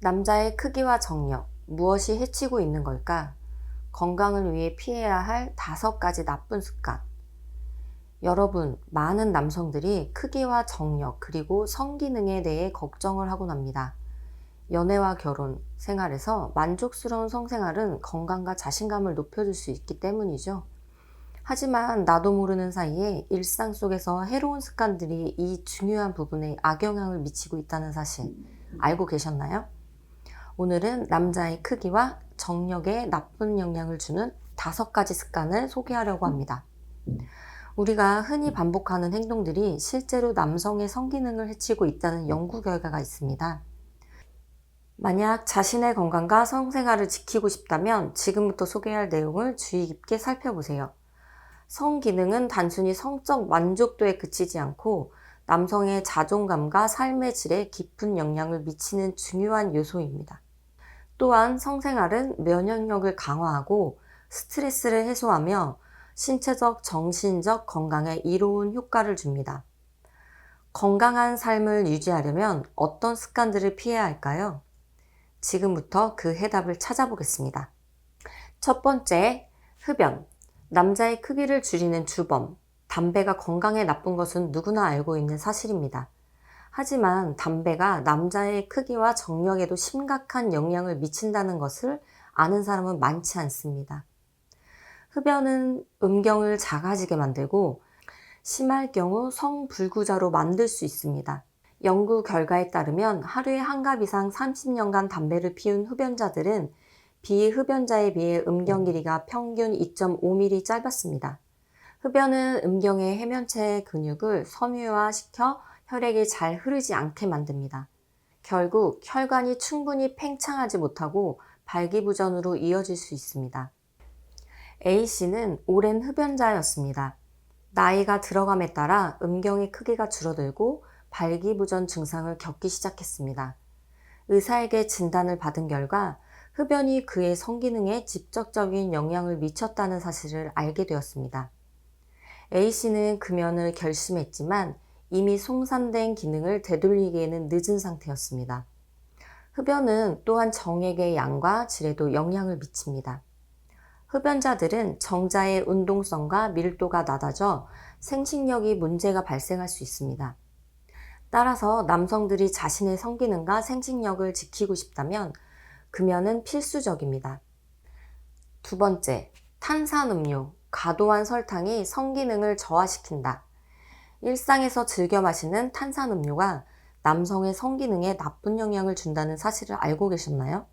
남자의 크기와 정력, 무엇이 해치고 있는 걸까? 건강을 위해 피해야 할 다섯 가지 나쁜 습관. 여러분, 많은 남성들이 크기와 정력, 그리고 성기능에 대해 걱정을 하곤 합니다. 연애와 결혼, 생활에서 만족스러운 성생활은 건강과 자신감을 높여줄 수 있기 때문이죠. 하지만 나도 모르는 사이에 일상 속에서 해로운 습관들이 이 중요한 부분에 악영향을 미치고 있다는 사실 알고 계셨나요? 오늘은 남자의 크기와 정력에 나쁜 영향을 주는 다섯 가지 습관을 소개하려고 합니다. 우리가 흔히 반복하는 행동들이 실제로 남성의 성기능을 해치고 있다는 연구 결과가 있습니다. 만약 자신의 건강과 성생활을 지키고 싶다면 지금부터 소개할 내용을 주의 깊게 살펴보세요. 성기능은 단순히 성적 만족도에 그치지 않고 남성의 자존감과 삶의 질에 깊은 영향을 미치는 중요한 요소입니다. 또한 성생활은 면역력을 강화하고 스트레스를 해소하며 신체적, 정신적 건강에 이로운 효과를 줍니다. 건강한 삶을 유지하려면 어떤 습관들을 피해야 할까요? 지금부터 그 해답을 찾아보겠습니다. 첫 번째, 흡연. 남자의 크기를 줄이는 주범. 담배가 건강에 나쁜 것은 누구나 알고 있는 사실입니다. 하지만 담배가 남자의 크기와 정력에도 심각한 영향을 미친다는 것을 아는 사람은 많지 않습니다. 흡연은 음경을 작아지게 만들고 심할 경우 성불구자로 만들 수 있습니다. 연구 결과에 따르면 하루에 한 갑 이상 30년간 담배를 피운 흡연자들은 비흡연자에 비해 음경 길이가 평균 2.5mm 짧았습니다. 흡연은 음경의 해면체 근육을 섬유화시켜 혈액이 잘 흐르지 않게 만듭니다. 결국 혈관이 충분히 팽창하지 못하고 발기부전으로 이어질 수 있습니다. A씨는 오랜 흡연자였습니다. 나이가 들어감에 따라 음경의 크기가 줄어들고 발기부전 증상을 겪기 시작했습니다. 의사에게 진단을 받은 결과 흡연이 그의 성기능에 직접적인 영향을 미쳤다는 사실을 알게 되었습니다. A씨는 금연을 결심했지만 이미 송산된 기능을 되돌리기에는 늦은 상태였습니다. 흡연은 또한 정액의 양과 질에도 영향을 미칩니다. 흡연자들은 정자의 운동성과 밀도가 낮아져 생식력이 문제가 발생할 수 있습니다. 따라서 남성들이 자신의 성기능과 생식력을 지키고 싶다면 금연은 필수적입니다. 두 번째, 탄산음료, 과도한 설탕이 성기능을 저하시킨다. 일상에서 즐겨 마시는 탄산음료가 남성의 성기능에 나쁜 영향을 준다는 사실을 알고 계셨나요?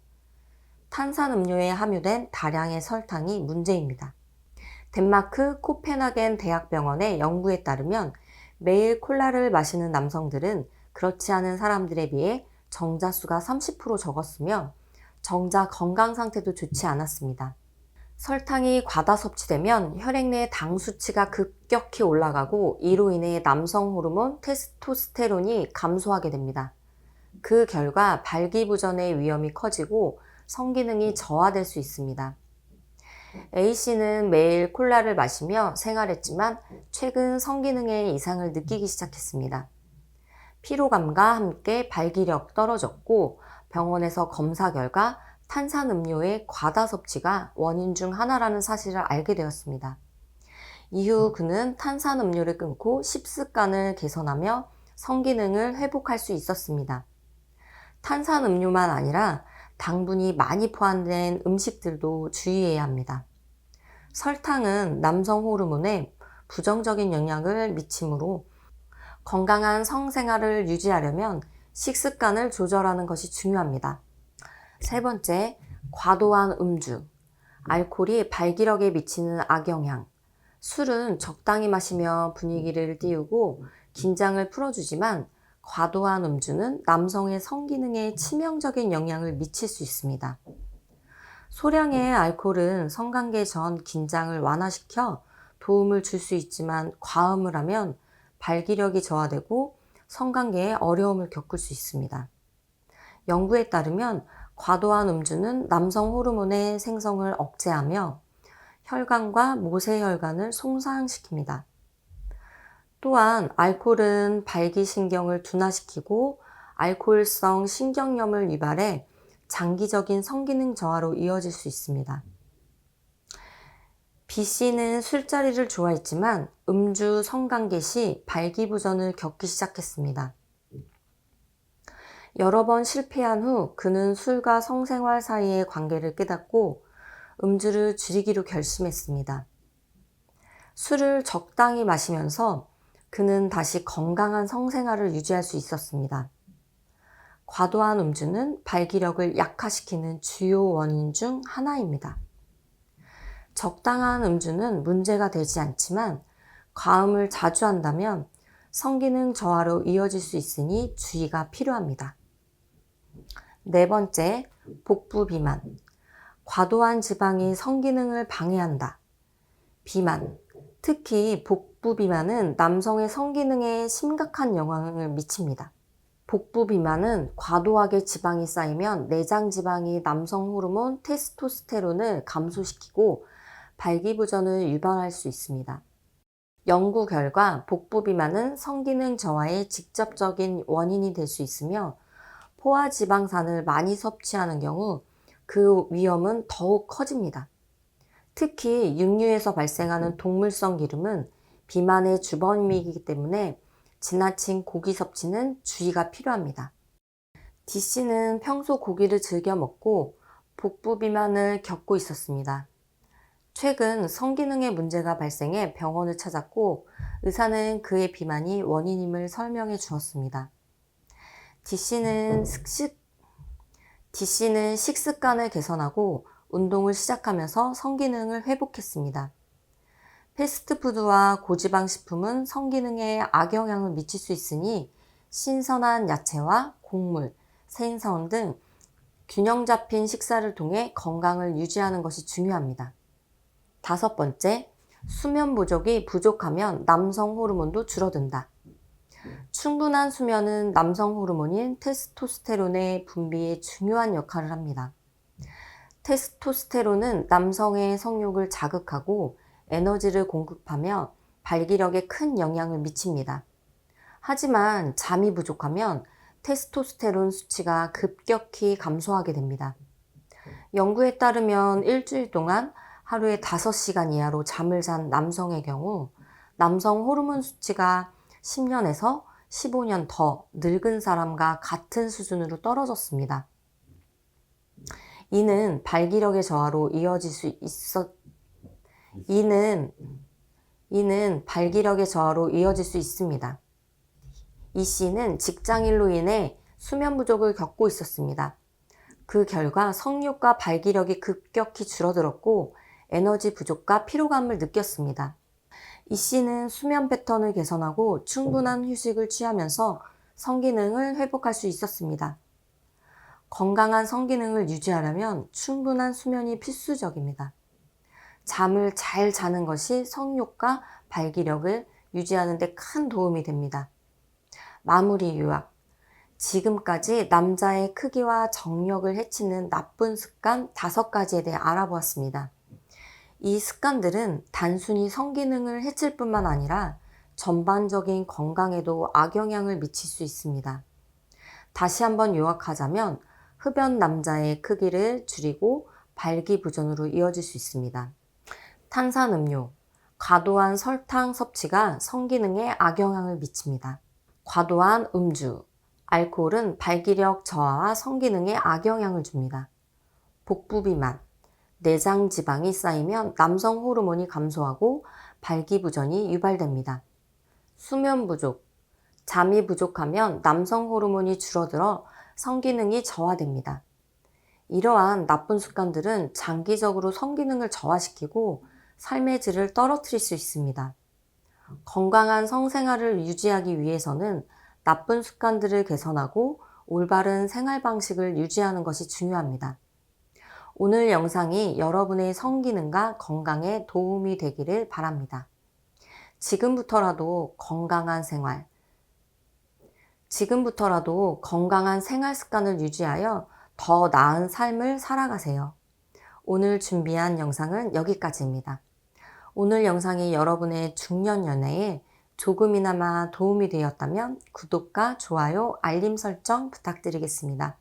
탄산음료에 함유된 다량의 설탕이 문제입니다. 덴마크 코펜하겐 대학병원의 연구에 따르면 매일 콜라를 마시는 남성들은 그렇지 않은 사람들에 비해 정자 수가 30% 적었으며 정자 건강 상태도 좋지 않았습니다. 설탕이 과다 섭취되면 혈액 내 당 수치가 급격히 올라가고 이로 인해 남성 호르몬 테스토스테론이 감소하게 됩니다. 그 결과 발기부전의 위험이 커지고 성기능이 저하될 수 있습니다. A씨는 매일 콜라를 마시며 생활했지만 최근 성기능에 이상을 느끼기 시작했습니다. 피로감과 함께 발기력 떨어졌고 병원에서 검사 결과 탄산음료의 과다 섭취가 원인 중 하나라는 사실을 알게 되었습니다. 이후 그는 탄산음료를 끊고 식습관을 개선하며 성기능을 회복할 수 있었습니다. 탄산음료만 아니라 당분이 많이 포함된 음식들도 주의해야 합니다. 설탕은 남성 호르몬에 부정적인 영향을 미치므로 건강한 성생활을 유지하려면 식습관을 조절하는 것이 중요합니다. 세 번째, 과도한 음주. 알코올이 발기력에 미치는 악영향. 술은 적당히 마시며 분위기를 띄우고 긴장을 풀어주지만 과도한 음주는 남성의 성기능에 치명적인 영향을 미칠 수 있습니다. 소량의 알코올은 성관계 전 긴장을 완화시켜 도움을 줄 수 있지만 과음을 하면 발기력이 저하되고 성관계에 어려움을 겪을 수 있습니다. 연구에 따르면 과도한 음주는 남성 호르몬의 생성을 억제하며 혈관과 모세혈관을 손상시킵니다. 또한 알코올은 발기신경을 둔화시키고 알코올성 신경염을 유발해 장기적인 성기능 저하로 이어질 수 있습니다. B씨는 술자리를 좋아했지만 음주 성관계 시 발기부전을 겪기 시작했습니다. 여러 번 실패한 후 그는 술과 성생활 사이의 관계를 깨닫고 음주를 줄이기로 결심했습니다. 술을 적당히 마시면서 그는 다시 건강한 성생활을 유지할 수 있었습니다. 과도한 음주는 발기력을 약화시키는 주요 원인 중 하나입니다. 적당한 음주는 문제가 되지 않지만 과음을 자주 한다면 성기능 저하로 이어질 수 있으니 주의가 필요합니다. 네 번째, 복부 비만. 과도한 지방이 성기능을 방해한다. 비만. 특히 복부 비만은 남성의 성기능에 심각한 영향을 미칩니다. 복부 비만은 과도하게 지방이 쌓이면 내장 지방이 남성 호르몬 테스토스테론을 감소시키고 발기부전을 유발할 수 있습니다. 연구 결과 복부 비만은 성기능 저하의 직접적인 원인이 될 수 있으며 포화 지방산을 많이 섭취하는 경우 그 위험은 더욱 커집니다. 특히 육류에서 발생하는 동물성 기름은 비만의 주범이기 때문에 지나친 고기 섭취는 주의가 필요합니다. D씨는 평소 고기를 즐겨 먹고 복부 비만을 겪고 있었습니다. 최근 성기능에 문제가 발생해 병원을 찾았고 의사는 그의 비만이 원인임을 설명해 주었습니다. D씨는 식습, D씨는 식습관을 개선하고 운동을 시작하면서 성기능을 회복했습니다. 패스트푸드와 고지방 식품은 성기능에 악영향을 미칠 수 있으니 신선한 야채와 곡물, 생선 등 균형 잡힌 식사를 통해 건강을 유지하는 것이 중요합니다. 다섯 번째, 수면 부족이 부족하면 남성 호르몬도 줄어든다. 충분한 수면은 남성 호르몬인 테스토스테론의 분비에 중요한 역할을 합니다. 테스토스테론은 남성의 성욕을 자극하고 에너지를 공급하며 발기력에 큰 영향을 미칩니다. 하지만 잠이 부족하면 테스토스테론 수치가 급격히 감소하게 됩니다. 연구에 따르면 일주일 동안 하루에 5시간 이하로 잠을 잔 남성의 경우 남성 호르몬 수치가 10년에서 15년 더 늙은 사람과 같은 수준으로 떨어졌습니다. 이는 발기력의 저하로 이어질 수 있었, 이는, 이는 발기력의 저하로 이어질 수 있습니다. 이 씨는 직장일로 인해 수면 부족을 겪고 있었습니다. 그 결과 성욕과 발기력이 급격히 줄어들었고 에너지 부족과 피로감을 느꼈습니다. 이 씨는 수면 패턴을 개선하고 충분한 휴식을 취하면서 성기능을 회복할 수 있었습니다. 건강한 성기능을 유지하려면 충분한 수면이 필수적입니다. 잠을 잘 자는 것이 성욕과 발기력을 유지하는 데 큰 도움이 됩니다. 마무리 요약. 지금까지 남자의 크기와 정력을 해치는 나쁜 습관 다섯 가지에 대해 알아보았습니다. 이 습관들은 단순히 성기능을 해칠 뿐만 아니라 전반적인 건강에도 악영향을 미칠 수 있습니다. 다시 한번 요약하자면 흡연 남자의 크기를 줄이고 발기부전으로 이어질 수 있습니다. 탄산음료, 과도한 설탕 섭취가 성기능에 악영향을 미칩니다. 과도한 음주, 알코올은 발기력 저하와 성기능에 악영향을 줍니다. 복부 비만, 내장 지방이 쌓이면 남성 호르몬이 감소하고 발기부전이 유발됩니다. 수면 부족, 잠이 부족하면 남성 호르몬이 줄어들어 성기능이 저하됩니다. 이러한 나쁜 습관들은 장기적으로 성기능을 저하시키고 삶의 질을 떨어뜨릴 수 있습니다. 건강한 성생활을 유지하기 위해서는 나쁜 습관들을 개선하고 올바른 생활 방식을 유지하는 것이 중요합니다. 오늘 영상이 여러분의 성기능과 건강에 도움이 되기를 바랍니다. 지금부터라도 건강한 생활, 지금부터라도 건강한 생활 습관을 유지하여 더 나은 삶을 살아가세요. 오늘 준비한 영상은 여기까지입니다. 오늘 영상이 여러분의 중년 연애에 조금이나마 도움이 되었다면 구독과 좋아요, 알림 설정 부탁드리겠습니다.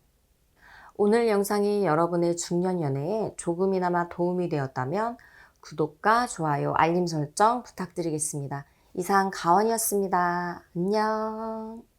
오늘 영상이 여러분의 중년 연애에 조금이나마 도움이 되었다면 구독과 좋아요, 알림 설정 부탁드리겠습니다. 이상 가원이었습니다. 안녕.